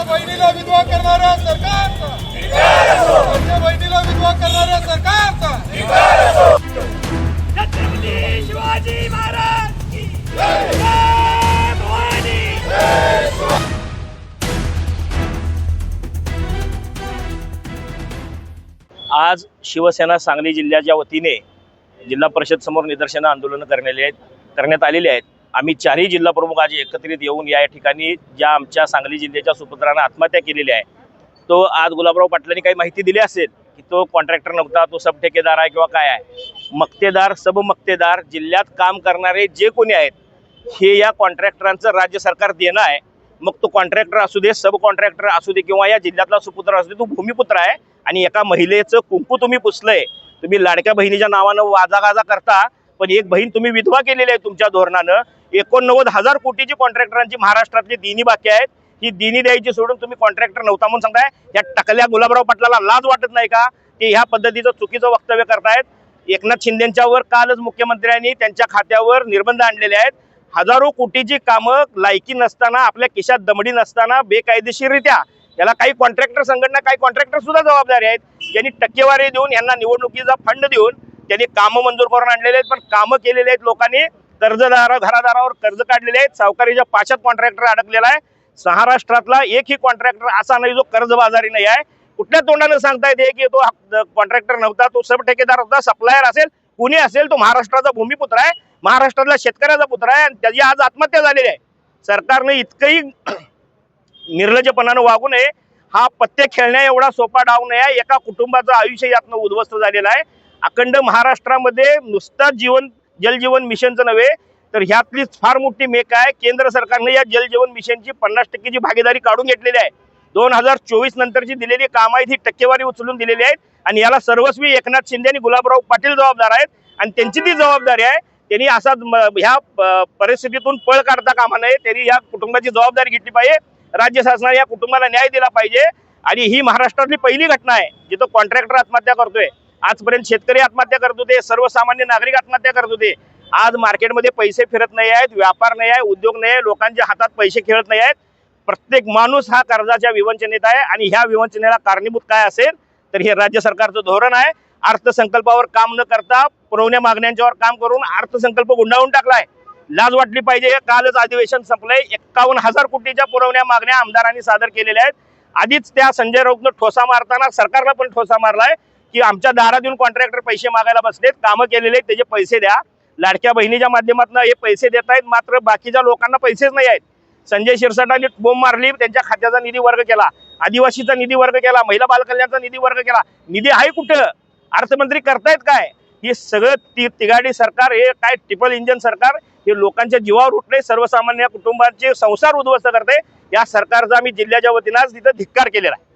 माझ्या बहिणीला विधवा करणाऱ्या सरकारचा. माझ्या बहिणीला विधवा करणाऱ्या सरकारचा. शिवाजी महाराज आज शिवसेना सांगली जिल्ह्याच्या वतीने जिल्हा परिषद समोर निदर्शनं आंदोलनं करण्यात आहेत. करण्यात आलेली आहेत. आम्ही चारही जिल्हा प्रमुख आज एकत्रित येऊन या ठिकाणी ज्या आमच्या सांगली जिल्ह्याच्या सुपुत्रानं आत्महत्या केलेली आहे तो आज गुलाबराव पाटलांनी काही माहिती दिली असेल की तो कॉन्ट्रॅक्टर नव्हता तो सब ठेकेदार आहे किंवा काय आहे. मक्तेदार सब मक्तेदार जिल्ह्यात काम करणारे जे कोणी आहेत हे या कॉन्ट्रॅक्टरांचं राज्य सरकार देणं आहे. मग तो कॉन्ट्रॅक्टर असू दे सब कॉन्ट्रॅक्टर असू दे किंवा या जिल्ह्यातला सुपुत्र असू दे तो भूमिपुत्र आहे आणि एका महिलेचं कुंकू तुम्ही पुसलंय. तुम्ही लाडक्या बहिणीच्या नावानं वाजागाजा करता पण एक बहीण तुम्ही विधवा केलेली आहे तुमच्या धोरणानं. एकोणनव्वद हजार कोटीची कॉन्ट्रॅक्टरांची महाराष्ट्रातली दिनी बाकी आहेत. ही दिनी द्यायची सोडून तुम्ही कॉन्ट्रॅक्टर नव्हता म्हणून सांगताय. या टकल्या गुलाबराव पाटलाला लाज वाटत नाही का? की ह्या पद्धतीचं चुकीचं वक्तव्य करतायत. एकनाथ शिंदेच्यावर कालच मुख्यमंत्र्यांनी त्यांच्या खात्यावर निर्बंध आणलेले आहेत. हजारो कोटीची कामं लायकी नसताना आपल्या खिशात दमडी नसताना बेकायदेशीररित्या याला काही कॉन्ट्रॅक्टर संघटना काही कॉन्ट्रॅक्टर सुद्धा जबाबदारी आहेत. यांनी टक्केवारी देऊन यांना निवडणुकीचा फंड देऊन त्यांनी कामं मंजूर करून आणलेले आहेत. पण कामं केलेले आहेत लोकांनी. कर्जदार घरादारावर कर्ज काढलेले आहेत. सावकारीच्या पाशात कॉन्ट्रॅक्टर अडकलेला आहे. महाराष्ट्रातला एकही कॉन्ट्रॅक्टर असा नाही जो कर्जबाजारी नाही आहे. कुठल्या तोंडानं सांगतायत हे की तो कॉन्ट्रॅक्टर नव्हता तो सब ठेकेदार होता सप्लायर असेल कुणी असेल तो महाराष्ट्राचा भूमिपुत्र आहे. महाराष्ट्रातल्या शेतकऱ्याचा पुत्र आहे आणि त्याची आज आत्महत्या झालेली आहे. सरकारने इतकंही निर्लज्जपणानं वागू नये. हा पत्ते खेळण्या एवढा सोपा डाव नाही एका कुटुंबाचं आयुष्य यातनं उद्ध्वस्त झालेलं आहे. अखंड महाराष्ट्रामध्ये नुसता जीवन जलजीवन मिशनचं नव्हे तर ह्यातलीच फार मोठी मेक आहे. केंद्र सरकारने या जलजीवन मिशनची पन्नास टक्केची भागीदारी काढून घेतलेली आहे. दोन हजार चोवीस नंतरची दिलेली काम आहेत ही टक्केवारी उचलून दिलेली आहेत. आणि याला सर्वस्वी एकनाथ शिंदे आणि गुलाबराव पाटील जबाबदार आहेत. आणि त्यांची ती जबाबदारी आहे त्यांनी असा म- ह्या प- परिस्थितीतून पळ काढता कामा नये. त्यांनी या कुटुंबाची जबाबदारी घेतली पाहिजे. राज्य शासनाने या कुटुंबाला न्याय दिला पाहिजे. आणि ही महाराष्ट्रातली पहिली घटना आहे जिथं कॉन्ट्रॅक्टर आत्महत्या करतोय. आजपर्यंत शेतकरी आत्महत्या करत होते सर्वसामान्य नागरिक आत्महत्या करत होते. आज मार्केटमध्ये पैसे फिरत नाही आहेत व्यापार नाही आहे उद्योग नाही आहे लोकांच्या हातात पैसे खेळत नाही आहेत. प्रत्येक माणूस हा कर्जाच्या विवंचनेत आहे आणि ह्या विवंचनेला कारणीभूत काय असेल तर हे राज्य सरकारचं धोरण आहे. अर्थसंकल्पावर काम न करता पुरवण्या मागण्यांच्यावर काम करून अर्थसंकल्प गुंडाळून टाकलाय. लाज वाटली पाहिजे. कालच अधिवेशन संपलंय. एक्कावन्न हजार कोटीच्या पुरवण्या मागण्या आमदारांनी सादर केलेल्या आहेत. आधीच त्या संजय राऊतनं ठोसा मारताना सरकारला पण ठोसा मारलाय. की आमच्या दारात येऊन कॉन्ट्रॅक्टर पैसे मागायला बसलेत कामं केलेले आहेत त्याचे पैसे द्या. लाडक्या बहिणीच्या माध्यमातून हे पैसे देत आहेत मात्र बाकीच्या लोकांना पैसेच नाही आहेत. संजय शिरसाटांनी बोंब मारली त्यांच्या खात्याचा निधी वर्ग केला आदिवासीचा निधी वर्ग केला महिला बालकल्याणचा निधी वर्ग केला. निधी आहे कुठं? अर्थमंत्री करतायत काय? हे सगळं ति तिगाडी सरकार हे काय ट्रिपल इंजन सरकार हे लोकांच्या जीवावर उठले सर्वसामान्य कुटुंबांचे संसार उद्ध्वस्त करते. या सरकारचा आम्ही जिल्ह्याच्या वतीनं आज तिथं धिक्कार केलेला आहे.